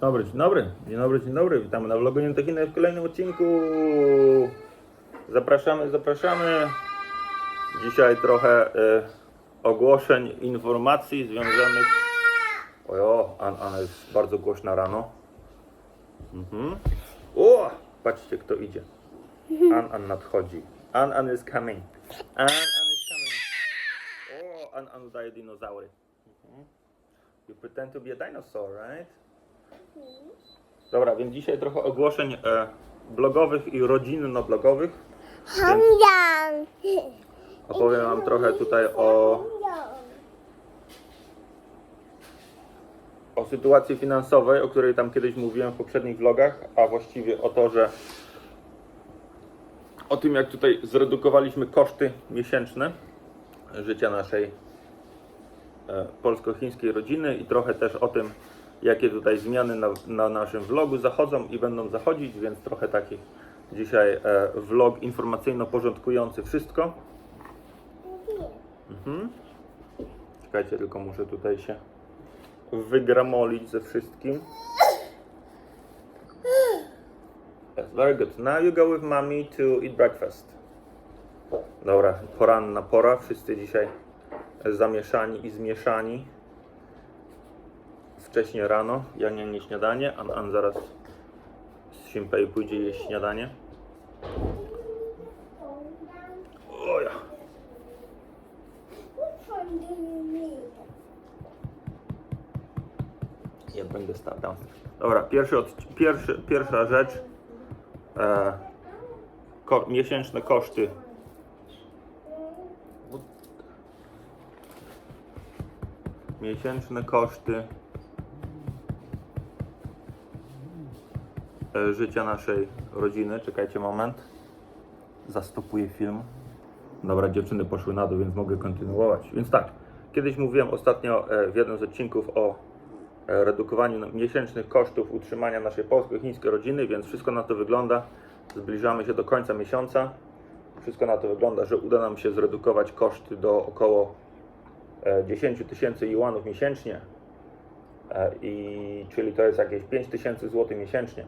Dobry, dzień dobry, dzień dobry, dzień dobry. Witamy na vlogu Nientechiny w kolejnym odcinku. Zapraszamy, zapraszamy. Dzisiaj trochę e, ogłoszeń, informacji związanych. Ojo, An, jest bardzo głośna rano. Mhm. O, patrzcie kto idzie. An, An nadchodzi. An, An is coming. An, An is coming. O, An, An udaje dinozaury. Mhm. You pretend to be a dinosaur, right? Dobra, więc dzisiaj trochę ogłoszeń e, blogowych i rodzinno-blogowych. Hamdan. Opowiem Wam trochę tutaj o, o sytuacji finansowej, o której tam kiedyś mówiłem w poprzednich vlogach, a właściwie o to, że o tym, jak tutaj zredukowaliśmy koszty miesięczne życia naszej e, polsko-chińskiej rodziny i trochę też o tym, jakie tutaj zmiany na, na naszym vlogu zachodzą i będą zachodzić, więc trochę taki dzisiaj e, vlog informacyjno-porządkujący wszystko. Mhm. Czekajcie, tylko muszę tutaj się wygramolić ze wszystkim. Yes, very good. Now you go with mommy to eat breakfast. Dobra, poranna pora. Wszyscy dzisiaj zamieszani i zmieszani. Wcześnie rano. Ja nie nie śniadanie. An, An zaraz z Simpei pójdzie jeść śniadanie. Oja. Ja będę stał tam. Dobra, pierwszy pierwszy, pierwsza rzecz. E, ko, miesięczne koszty. Miesięczne koszty życia naszej rodziny. Czekajcie moment. Zastopuję film. Dobra, dziewczyny poszły na dół, więc mogę kontynuować. Więc tak, kiedyś mówiłem ostatnio e, w jednym z odcinków o e, redukowaniu miesięcznych kosztów utrzymania naszej polsko-chińskiej rodziny, więc wszystko na to wygląda. Zbliżamy się do końca miesiąca. Wszystko na to wygląda, że uda nam się zredukować koszty do około e, 10 tysięcy juanów miesięcznie. E, I, czyli to jest jakieś 5 tysięcy złotych miesięcznie.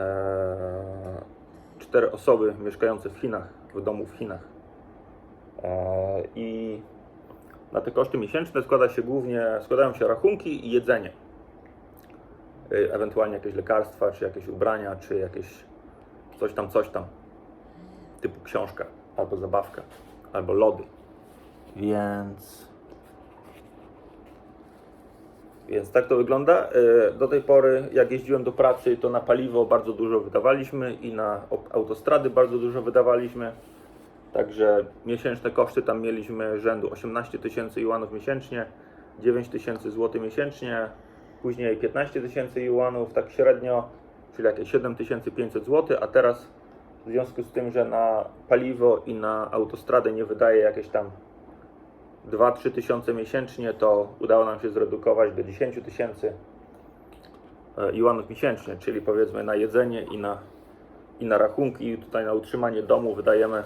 E, cztery osoby mieszkające w Chinach, w domu w Chinach. E, I na te koszty miesięczne składa się głównie, składają się rachunki i jedzenie. E, Ewentualnie jakieś lekarstwa, czy jakieś ubrania, czy jakieś coś tam, coś tam. Typu książka, albo zabawka, albo lody. Więc. Więc tak to wygląda. E, Do tej pory, jak jeździłem do pracy, to na paliwo bardzo dużo wydawaliśmy i na autostrady bardzo dużo wydawaliśmy. Także miesięczne koszty tam mieliśmy rzędu 18 tysięcy juanów miesięcznie, 9 tysięcy złotych miesięcznie, później 15 tysięcy juanów tak średnio, czyli jakieś 7500 zł, a teraz w związku z tym, że na paliwo i na autostradę nie wydaje jakieś tam 2-3 tysiące miesięcznie, to udało nam się zredukować do 10 tysięcy e, juanów miesięcznie, czyli powiedzmy na jedzenie i na, i na rachunki, i tutaj na utrzymanie domu wydajemy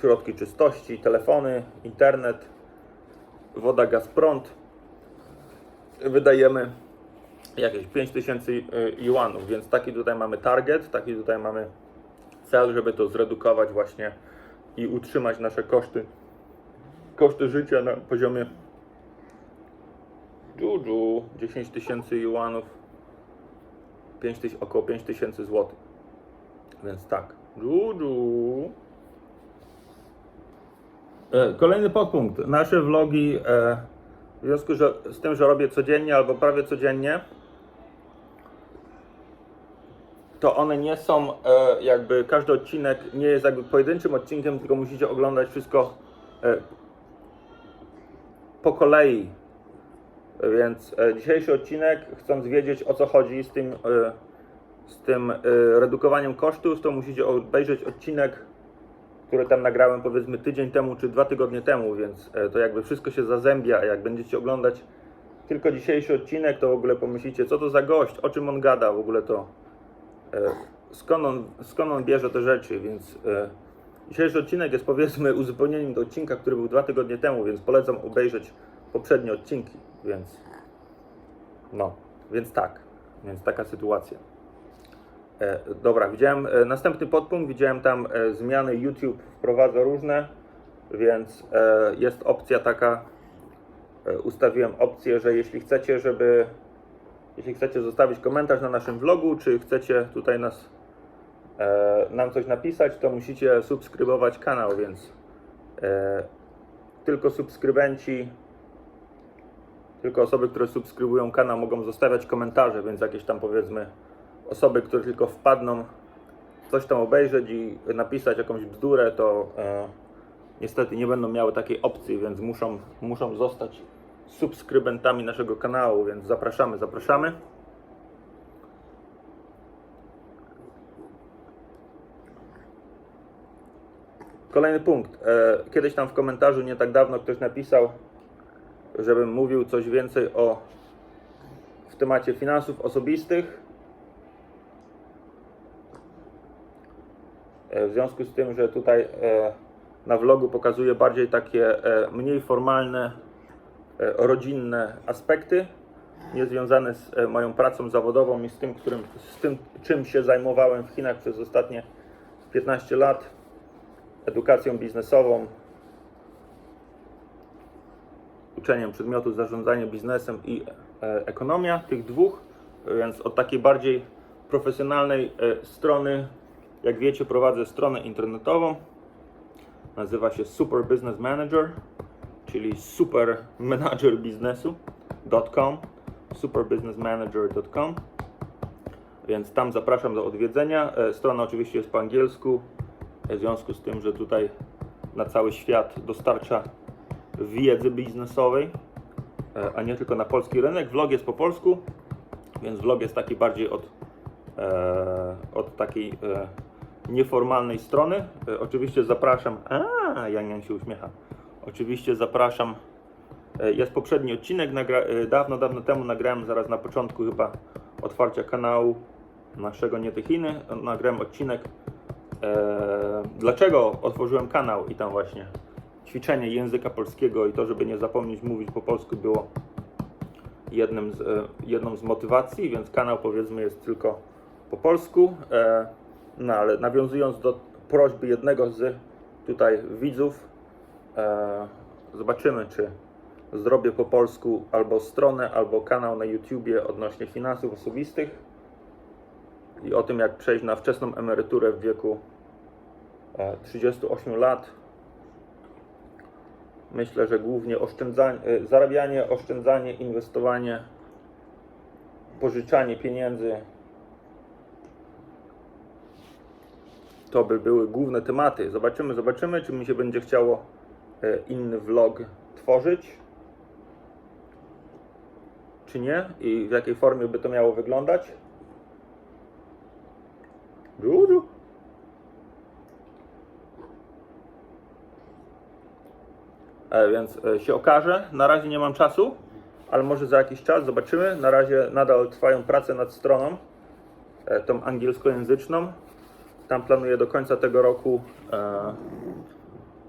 środki czystości, telefony, internet, woda, gaz, prąd. Wydajemy jakieś 5 tysięcy e, juanów, więc taki tutaj mamy target, taki tutaj mamy cel, żeby to zredukować właśnie i utrzymać nasze koszty koszty życia na poziomie Juju 10 tysięcy juanów 5 tyś, około 5 tysięcy złotych. Więc tak. Juju. E, kolejny podpunkt. Nasze vlogi e, w związku z tym, że robię codziennie albo prawie codziennie to one nie są e, jakby każdy odcinek nie jest jakby pojedynczym odcinkiem, tylko musicie oglądać wszystko po kolei. Więc e, dzisiejszy odcinek, chcąc wiedzieć o co chodzi z tym, e, z tym e, redukowaniem kosztów, to musicie obejrzeć odcinek, który tam nagrałem powiedzmy tydzień temu czy dwa tygodnie temu, więc to jakby wszystko się zazębia. Jak będziecie oglądać tylko dzisiejszy odcinek, to w ogóle pomyślicie, co to za gość, o czym on gada, w ogóle to skąd on, skąd on bierze te rzeczy, więc dzisiejszy odcinek jest powiedzmy uzupełnieniem do odcinka, który był dwa tygodnie temu, więc polecam obejrzeć poprzednie odcinki, więc No, więc tak, więc taka sytuacja. E, dobra, widziałem e, następny podpunkt, widziałem tam e, zmiany YouTube wprowadza różne, więc e, jest opcja taka, e, ustawiłem opcję, że jeśli chcecie, żeby, jeśli chcecie zostawić komentarz na naszym vlogu, czy chcecie tutaj nas, nam coś napisać, to musicie subskrybować kanał, więc e, tylko subskrybenci tylko osoby, które subskrybują kanał mogą zostawiać komentarze, więc jakieś tam powiedzmy osoby, które tylko wpadną coś tam obejrzeć i napisać jakąś bzdurę, to e, niestety nie będą miały takiej opcji, więc muszą, muszą zostać subskrybentami naszego kanału, więc zapraszamy, zapraszamy. Kolejny punkt. E, Kiedyś tam w komentarzu nie tak dawno ktoś napisał, żebym mówił coś więcej o w temacie finansów osobistych. E, W związku z tym, że tutaj e, na vlogu pokazuję bardziej takie mniej formalne, rodzinne aspekty, niezwiązane z moją pracą zawodową i z tym, którym, z tym, czym się zajmowałem w Chinach przez ostatnie 15 lat, edukacją biznesową, uczeniem przedmiotu zarządzanie biznesem i e, ekonomia, tych dwóch, więc od takiej bardziej profesjonalnej e, strony, jak wiecie, prowadzę stronę internetową. Nazywa się Super Business Manager, czyli super manager biznesu.com, superbusinessmanager.com. Więc tam zapraszam do odwiedzenia. E, Strona oczywiście jest po angielsku, w związku z tym, że tutaj na cały świat dostarcza wiedzy biznesowej, e, a nie tylko na polski rynek. Vlog jest po polsku, więc vlog jest taki bardziej od, e, od takiej e, nieformalnej strony. Oczywiście zapraszam. A, Jan Jan się uśmiecha. Oczywiście zapraszam. Jest poprzedni odcinek, nagra, dawno, dawno temu nagrałem, zaraz na początku chyba otwarcia kanału naszego Nie te Chiny. Nagrałem odcinek dlaczego otworzyłem kanał i tam właśnie ćwiczenie języka polskiego i to, żeby nie zapomnieć mówić po polsku było jednym z, e, jedną z motywacji, więc kanał powiedzmy jest tylko po polsku. E, no ale nawiązując do prośby jednego z tutaj widzów, e, zobaczymy czy zrobię po polsku albo stronę, albo kanał na YouTubie odnośnie finansów osobistych i o tym, jak przejść na wczesną emeryturę w wieku e, 38 lat. Myślę, że głównie oszczędzanie, e, zarabianie, oszczędzanie, inwestowanie, pożyczanie pieniędzy to by były główne tematy. Zobaczymy, zobaczymy, czy mi się będzie chciało e, inny vlog tworzyć, czy nie i w jakiej formie by to miało wyglądać. Dużo. E, więc e, się okaże. Na razie nie mam czasu, ale może za jakiś czas zobaczymy. Na razie nadal trwają prace nad stroną, e, tą angielskojęzyczną. Tam planuję do końca tego roku, e,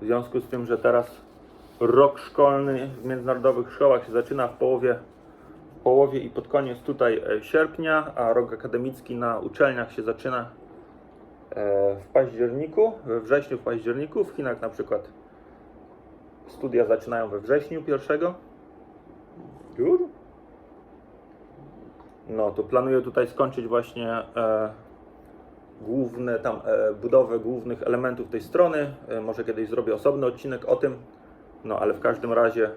w związku z tym, że teraz rok szkolny w międzynarodowych szkołach się zaczyna w połowie, w połowie i pod koniec tutaj e, sierpnia, a rok akademicki na uczelniach się zaczyna e, w październiku, we wrześniu, w październiku. W Chinach na przykład studia zaczynają we wrześniu pierwszego. Już? No to planuję tutaj skończyć właśnie e, główne tam e, budowę głównych elementów tej strony. E, może kiedyś zrobię osobny odcinek o tym. No ale w każdym razie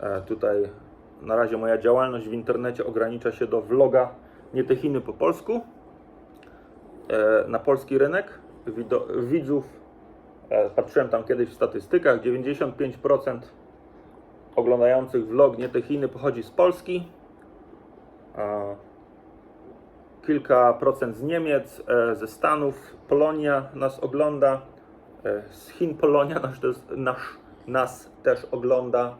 e, tutaj na razie moja działalność w internecie ogranicza się do vloga nie te Chiny po polsku e, na polski rynek. Widzów patrzyłem tam kiedyś w statystykach 95% oglądających vlog nie te Chiny pochodzi z Polski. Kilka procent z Niemiec, e, ze Stanów, Polonia nas ogląda, e, z Chin Polonia nas też, nasz, nas też ogląda,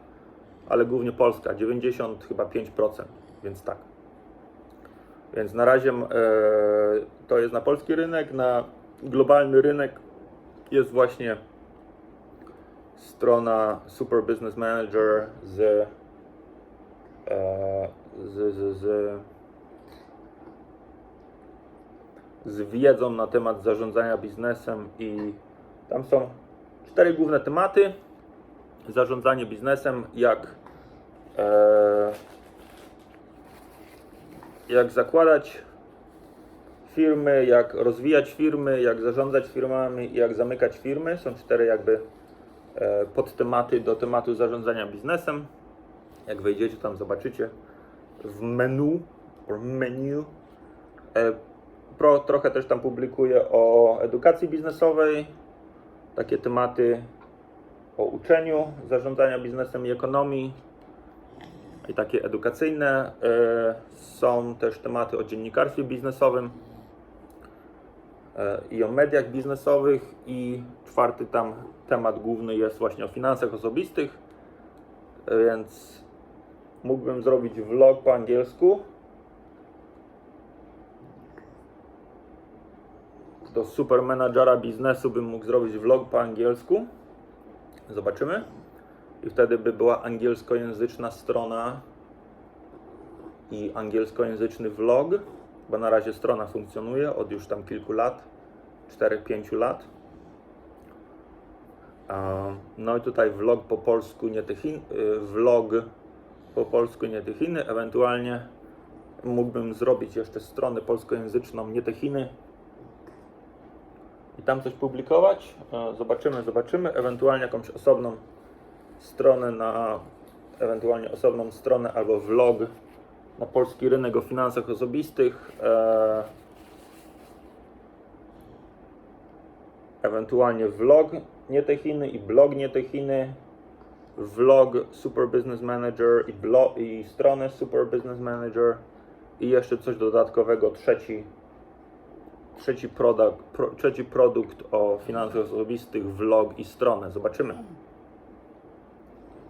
ale głównie Polska, 90 chyba 5%, więc tak. Więc na razie e, to jest na polski rynek, na globalny rynek jest właśnie strona Super Business Manager z, e, z, z, z, z wiedzą na temat zarządzania biznesem i tam są cztery główne tematy. Zarządzanie biznesem, jak, e, jak zakładać firmy, jak rozwijać firmy, jak zarządzać firmami, jak zamykać firmy. Są cztery jakby e, podtematy do tematu zarządzania biznesem. Jak wejdziecie tam zobaczycie w menu, menu. E, pro, trochę też tam publikuję o edukacji biznesowej, takie tematy o uczeniu, zarządzania biznesem i ekonomii i takie edukacyjne. E, Są też tematy o dziennikarstwie biznesowym i o mediach biznesowych i czwarty tam temat główny jest właśnie o finansach osobistych, więc mógłbym zrobić vlog po angielsku. Do super menadżera biznesu bym mógł zrobić vlog po angielsku. Zobaczymy. I wtedy by była angielskojęzyczna strona i angielskojęzyczny vlog, bo na razie strona funkcjonuje od już tam kilku lat, 4-5 lat. No i tutaj vlog po polsku, nie te Chin, y, vlog po polsku, nie te Chiny. Ewentualnie mógłbym zrobić jeszcze stronę polskojęzyczną, nie te Chiny. I tam coś publikować. E, Zobaczymy, zobaczymy. Ewentualnie jakąś osobną stronę na ewentualnie osobną stronę albo vlog na polski rynek o finansach osobistych. E, ewentualnie vlog nie te Chiny i blog nie te Chiny. Vlog Super Business Manager i, blog, i stronę Super Business Manager i jeszcze coś dodatkowego, trzeci trzeci produkt, pro, trzeci produkt o finansach osobistych, vlog i stronę. Zobaczymy.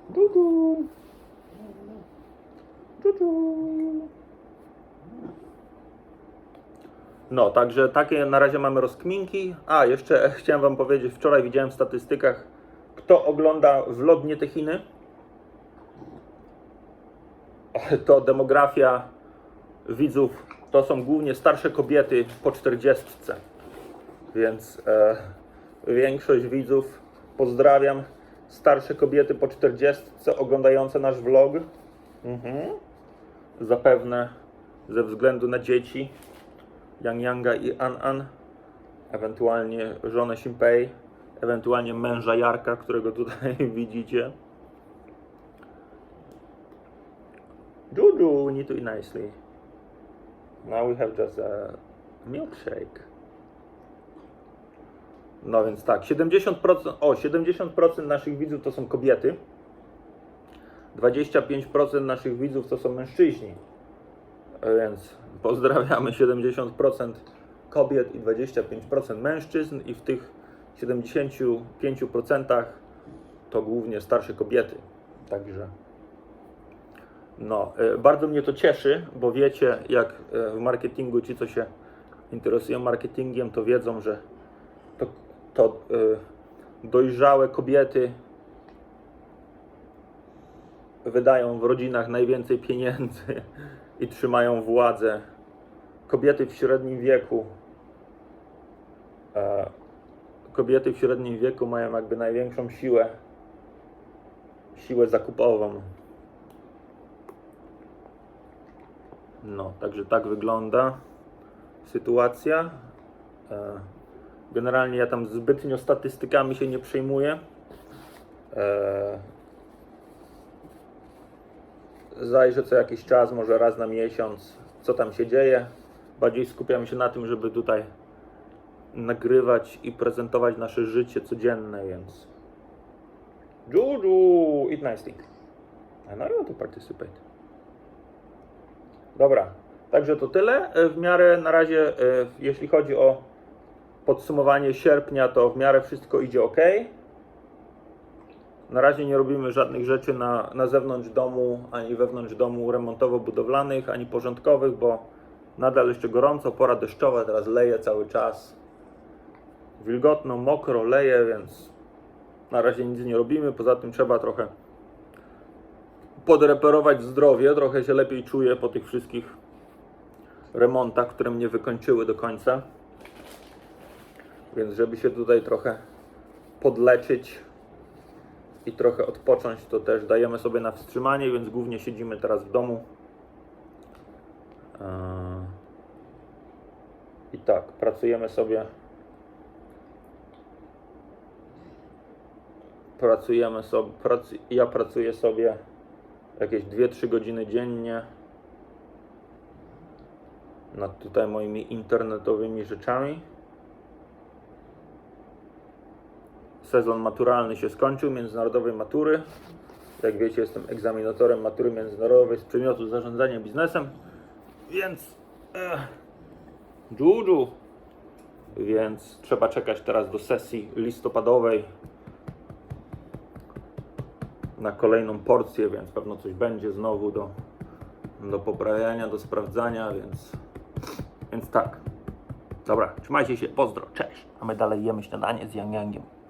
Dudu. No, także takie na razie mamy rozkminki. A, jeszcze chciałem Wam powiedzieć, wczoraj widziałem w statystykach, kto ogląda vlog Nie te Chiny, to demografia widzów to są głównie starsze kobiety po 40. Więc e, większość widzów pozdrawiam. Starsze kobiety po 40 oglądające nasz vlog. Mhm. Zapewne ze względu na dzieci Yang Yanga i An An, ewentualnie żonę Simpei, ewentualnie męża Jarka, którego tutaj widzicie. Juju, we need to eat nicely. Now we have just a milkshake. No więc tak, 70%, o 70% naszych widzów to są kobiety. 25% naszych widzów to są mężczyźni. Więc pozdrawiamy 70% kobiet i 25% mężczyzn i w tych 75% to głównie starsze kobiety. Także no, e, bardzo mnie to cieszy, bo wiecie, jak e, w marketingu ci, co się interesują marketingiem, to wiedzą, że to, to e, dojrzałe kobiety wydają w rodzinach najwięcej pieniędzy i trzymają władzę. Kobiety w średnim wieku e, kobiety w średnim wieku mają jakby największą siłę siłę zakupową. No, także tak wygląda sytuacja. E, Generalnie ja tam zbytnio statystykami się nie przejmuję. Zajrzę co jakiś czas, może raz na miesiąc, co tam się dzieje. Bardziej skupiam się na tym, żeby tutaj nagrywać i prezentować nasze życie codzienne, więc. Juju, eat nicely. I know you to participate. Dobra, także to tyle. E, W miarę na razie, e, jeśli chodzi o podsumowanie sierpnia, to w miarę wszystko idzie ok. Na razie nie robimy żadnych rzeczy na, na zewnątrz domu, ani wewnątrz domu remontowo-budowlanych, ani porządkowych, bo nadal jeszcze gorąco, pora deszczowa, teraz leje cały czas. Wilgotno, mokro, leje, więc na razie nic nie robimy. Poza tym trzeba trochę podreperować zdrowie, trochę się lepiej czuję po tych wszystkich remontach, które mnie wykończyły do końca. Więc żeby się tutaj trochę podleczyć i trochę odpocząć, to też dajemy sobie na wstrzymanie, więc głównie siedzimy teraz w domu. Eee, I tak, pracujemy sobie. Pracujemy sobie, prac, ja pracuję sobie jakieś 2-3 godziny dziennie nad tutaj moimi internetowymi rzeczami. Sezon maturalny się skończył, międzynarodowej matury. Jak wiecie, jestem egzaminatorem matury międzynarodowej z przedmiotu zarządzania biznesem, więc dżudżu. Więc trzeba czekać teraz do sesji listopadowej na kolejną porcję, więc pewno coś będzie znowu do, do poprawiania, do sprawdzania, więc, więc tak. Dobra, trzymajcie się, pozdro, cześć. A my dalej jemy śniadanie z Yang Yangiem.